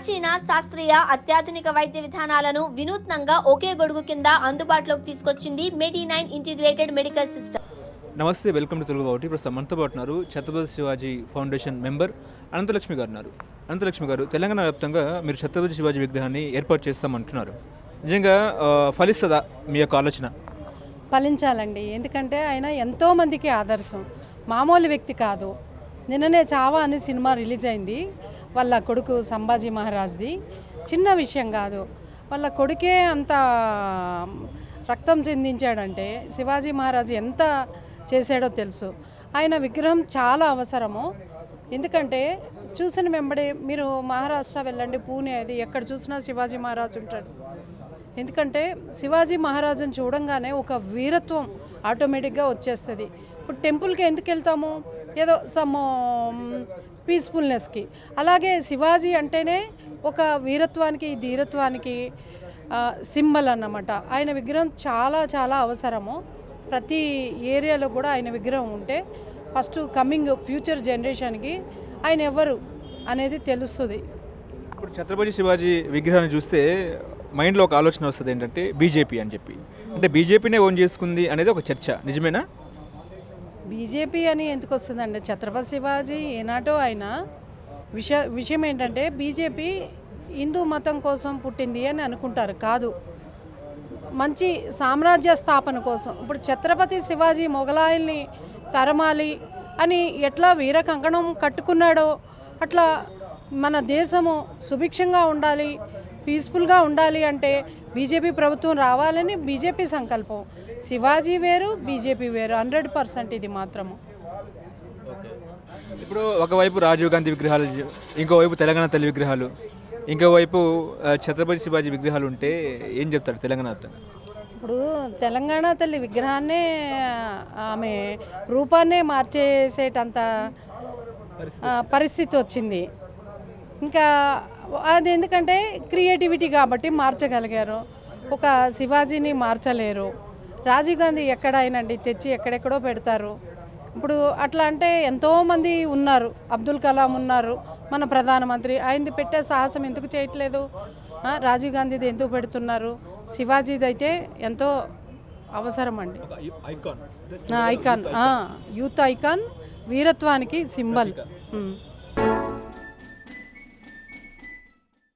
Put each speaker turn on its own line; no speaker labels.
ప్రాచీన శాస్త్రీయ అత్యాధునిక వైద్య విధానాలను వినూత్నంగా ఒకే గొడుగు కింద అందుబాటులోకి తీసుకొచ్చింది medi nine integrated medical system.
నమస్తే వెల్కమ్ టు తెలుగు బావుటి. ప్రస్తుతం మనతో పాటు ఉన్నారు. ఛత్రపతి శివాజీ ఫౌండేషన్ మెంబర్ అనంతలక్ష్మి గారు ఉన్నారు. అనంతలక్ష్మి గారు తెలంగాణ వ్యాప్తంగా మీరు ఛత్రపతి శివాజీ విగ్రహాన్ని ఏర్పాటు చేస్తామంటున్నారు. నిజంగా ఫలిస్తుందా మీ యొక్క ఆలోచన?
ఫలించాలండి. ఎందుకంటే ఆయన ఎంతోమందికి ఆదర్శం. మామూలు వ్యక్తి కాదు. నిన్ననే చావా అనే సినిమా రిలీజ్ అయింది. వాళ్ళ కొడుకు సంభాజీ మహారాజ్ది. చిన్న విషయం కాదు. వాళ్ళ కొడుకే అంత రక్తం చెందించాడంటే శివాజీ మహారాజు ఎంత చేశాడో తెలుసు. ఆయన విగ్రహం చాలా అవసరము. ఎందుకంటే చూసిన వెంబడే మీరు మహారాష్ట్ర వెళ్ళండి పూణే అది ఎక్కడ చూసినా శివాజీ మహారాజు ఉంటాడు. ఎందుకంటే శివాజీ మహారాజుని చూడంగానే ఒక వీరత్వం ఆటోమేటిక్గా వచ్చేస్తుంది. ఇప్పుడు టెంపుల్కి ఎందుకు వెళ్తాము? ఏదో సమ్ పీస్ఫుల్నెస్కి అలాగే శివాజీ అంటేనే ఒక వీరత్వానికి ధీరత్వానికి సింబల్ అన్నమాట. ఆయన విగ్రహం చాలా చాలా అవసరము. ప్రతి ఏరియాలో కూడా ఆయన విగ్రహం ఉంటే ఫస్ట్ కమింగ్ ఫ్యూచర్ జనరేషన్కి ఆయన ఎవరు అనేది తెలుస్తుంది.
ఇప్పుడు ఛత్రపతి శివాజీ విగ్రహాన్ని చూస్తే మైండ్లో ఒక ఆలోచన వస్తుంది ఏంటంటే బీజేపీ అని చెప్పి. అంటే బీజేపీనే ఓన్ చేసుకుంది అనేది ఒక చర్చ. నిజమేనా?
బీజేపీ అని ఎందుకు వస్తుందండి ఛత్రపతి శివాజీ ఏనాటో ఆయన విష విషయం ఏంటంటే బీజేపీ హిందూ మతం కోసం పుట్టింది అని అనుకుంటారు కాదు. మంచి సామ్రాజ్య స్థాపన కోసం. ఇప్పుడు ఛత్రపతి శివాజీ మొఘలాయిల్ని తరమాలి అని ఎట్లా వీర కంకణం కట్టుకున్నాడో అట్లా మన దేశము సుభిక్షంగా ఉండాలి పీస్ఫుల్గా ఉండాలి అంటే బీజేపీ ప్రభుత్వం రావాలని బీజేపీ సంకల్పం. శివాజీ వేరు బీజేపీ వేరు. హండ్రెడ్ పర్సెంట్ ఇది మాత్రము.
ఇప్పుడు ఒకవైపు రాజీవ్ గాంధీ విగ్రహాలు ఇంకోవైపు తెలంగాణ తల్లి విగ్రహాలు ఇంకోవైపు ఛత్రపతి శివాజీ విగ్రహాలు ఉంటే ఏం చెప్తారు తెలంగాణ
ఇప్పుడు తెలంగాణ తల్లి విగ్రహాన్నే ఆమె రూపాన్నే మార్చేసేటంత పరిస్థితి వచ్చింది. ఇంకా అది ఎందుకంటే క్రియేటివిటీ కాబట్టి మార్చగలిగారు. ఒక శివాజీని మార్చలేరు. రాజీవ్ గాంధీ ఎక్కడైనండి? తెచ్చి ఎక్కడెక్కడో పెడతారు. ఇప్పుడు అట్లా అంటే ఎంతోమంది ఉన్నారు. అబ్దుల్ కలాం ఉన్నారు. మన ప్రధానమంత్రి ఆయనది పెట్టే సాహసం ఎందుకు చేయట్లేదు? రాజీవ్ గాంధీది ఎందుకు పెడుతున్నారు? శివాజీది అయితే ఎంతో అవసరం అండి ఐకాన్. యూత్ ఐకాన్ వీరత్వానికి సింబల్.